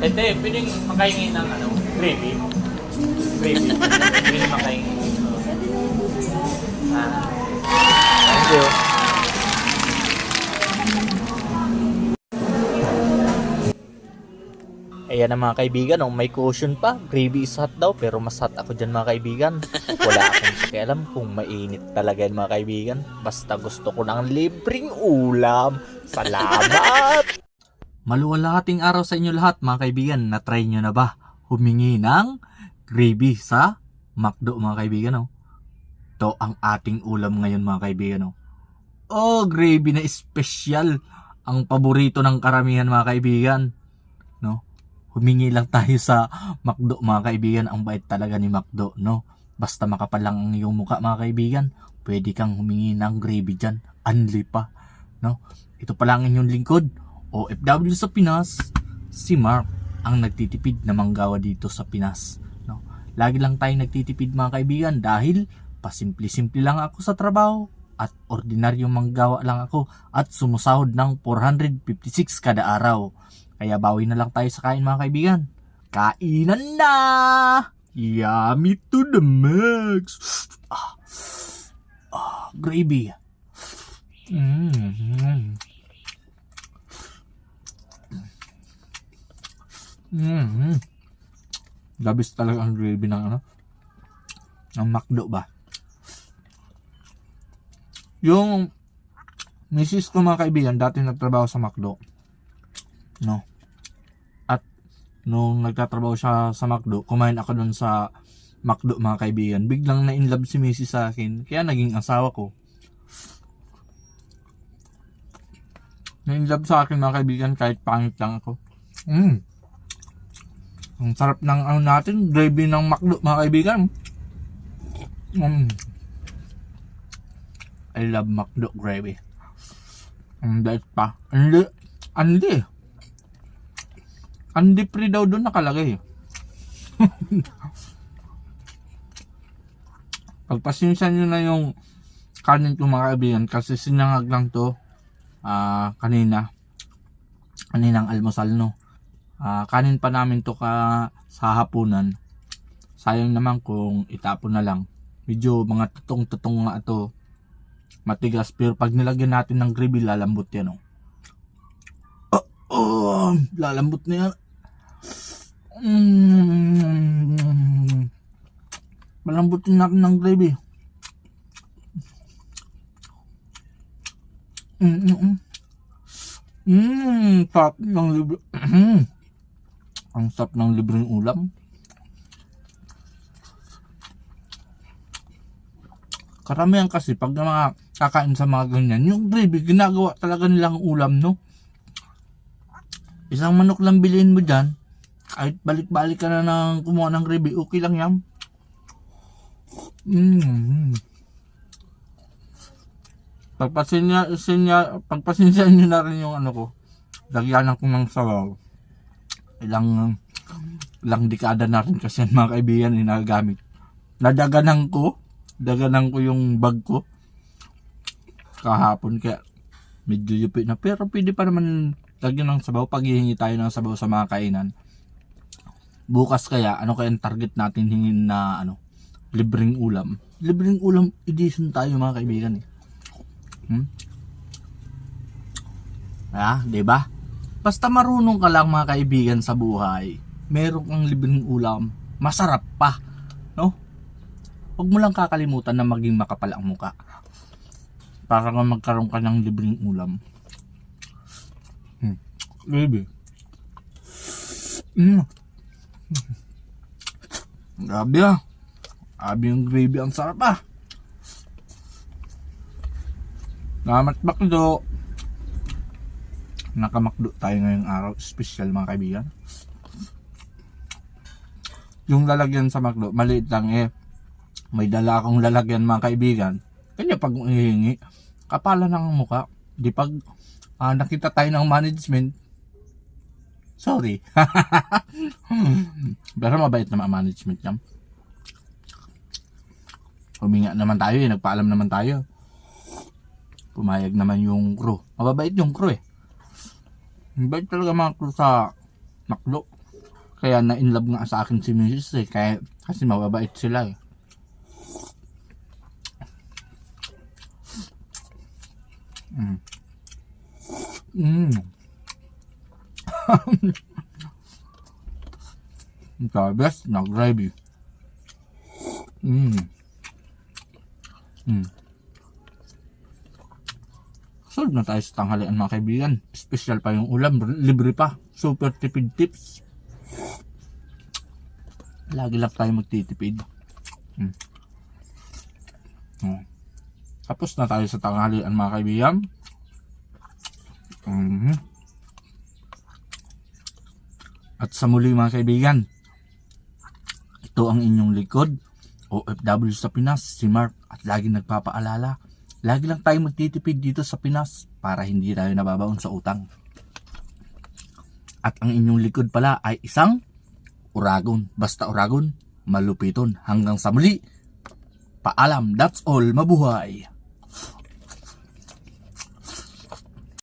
Hindi, pwedeng makahingi ng ano, gravy. Gravy. Pwedeng makahingi. Ah. Thank you. Ayan na mga kaibigan, oh, may cushion pa. Gravy is hot daw, pero mas hot ako dyan mga kaibigan. Wala akong pakialam kung mainit talaga yan mga kaibigan. Basta gusto ko ng libreng ulam. Salamat! Maluwalahating araw sa inyo lahat mga kaibigan. Na-try nyo na ba humingi ng gravy sa McDo mga kaibigan? Oh? Ito ang ating ulam ngayon mga kaibigan. Oh, oh gravy na espesyal. Ang paborito ng karamihan mga kaibigan. No? Humingi lang tayo sa McDo mga kaibigan. Ang bait talaga ni McDo. No? Basta makapal lang ang iyong muka mga kaibigan. Pwede kang humingi ng gravy dyan. Unli pa. No? Ito pa lang ang inyong lingkod. OFW sa Pinas, si Mark ang nagtitipid na manggawa dito sa Pinas. No? Lagi lang tayo nagtitipid mga kaibigan dahil pasimple-simple lang ako sa trabaho at ordinaryong manggawa lang ako at sumusahod ng 456 kada araw. Kaya bawi na lang tayo sa kain mga kaibigan. Kainan na! Yummy to the max! Ah, ah gravy. Mm. Mm-hmm. Labis talaga ang gravy ng ano. Ng McDo ba? Yung misis ko mga kaibigan, dati nagtrabaho sa McDo. No. At nung nagtatrabaho siya sa McDo, kumain ako dun sa McDo mga kaibigan. Biglang na in si misis sa akin. Kaya naging asawa ko. Na in sa akin mga kaibigan kahit pangit lang ako. Mm. Ang sarap ng ano natin, gravy ng McDo mga kaibigan. Mm. I love McDo gravy. Ang dahil pa. Andi. Andi. Andi free daw doon nakalagay. Pagpasensya nyo na yung kanin ko mga kaibigan kasi sinangag lang to ah kanina. Kaninang almusal no. Ah, kanin pa namin to ka sa hapunan. Sayang naman kung itapon na lang. Medyo mga tutong-tutong nga ito. Matigas pero pag nilagyan natin ng gravy lalambot yan oh. Oh, oh lalambot na yan. Mm, malambutin natin ng gravy. Mm, mm, mm. Mmm, sarap ng libre. Ang sarap ng libreng ulam. Karamihan kasi pag mga kakain sa mga ganyan, yung gravy, ginagawa talaga nilang ulam, no? Isang manok lang bilhin mo dyan, kahit balik-balik ka na ng kumuha ng gravy, okay lang yan. Mm. Pagpasinya, sinya, pagpasensya nyo na rin yung ano ko, lagyan ko ng sabaw. Ilang, ilang dekada na rin kasi mga kaibigan inagamit. Nadaganan ko, daganan ko yung bag ko. Kahapon kaya medyo yupi na. Pero pwede pa naman lagyan ng sabaw pag hihingi tayo ng sabaw sa mga kainan. Bukas kaya ano kaya ang target natin hingin na ano libreng ulam? Libreng ulam edition tayo mga kaibigan eh. Hmm? ah, 'di ba basta marunong ka lang mga kaibigan sa buhay meron kang libreng ulam masarap pa no Huwag mo lang kakalimutan na maging makapal ang muka. Para nga magkaroon ka ng libreng ulam. Hmm. Baby. Mm. Grabe ah. Grabe yung gravy. Ang sarap ah. Salamat Makdo. Nakamakdo tayo ngayong araw. Special mga kaibigan. Yung lalagyan sa makdo, maliit lang eh may dala akong lalagyan mga kaibigan, kanya pag hihingi, kapala ng muka. Di pag uh, nakita tayo ng management, sorry. Pero mabait naman management niya. Huminga naman tayo eh, nagpaalam naman tayo. Pumayag naman yung crew. Mababait yung crew eh. Mabait talaga mga crew sa McDo. Kaya na-inlove nga sa akin si Mrs. eh. Kaya, kasi mababait sila eh. Mm. Mm. The best na gravy. Mm. Mm. Solve na tayo sa tanghalian mga kaibigan. Special pa yung ulam. Libre pa. Super tipid tips. Lagi lang tayo magtitipid. Mm. Oh. Tapos na tayo sa tanghalian mga kaibigan. Mhm. At sa muli mga kaibigan, ito ang inyong likod, OFW sa Pinas, si Mark. At lagi nagpapaalala, lagi lang tayo magtitipid dito sa Pinas para hindi tayo nababaon sa utang. At ang inyong likod pala ay isang Uragon. Basta Uragon, malupiton. Hanggang sa muli, paalam. That's all. Mabuhay.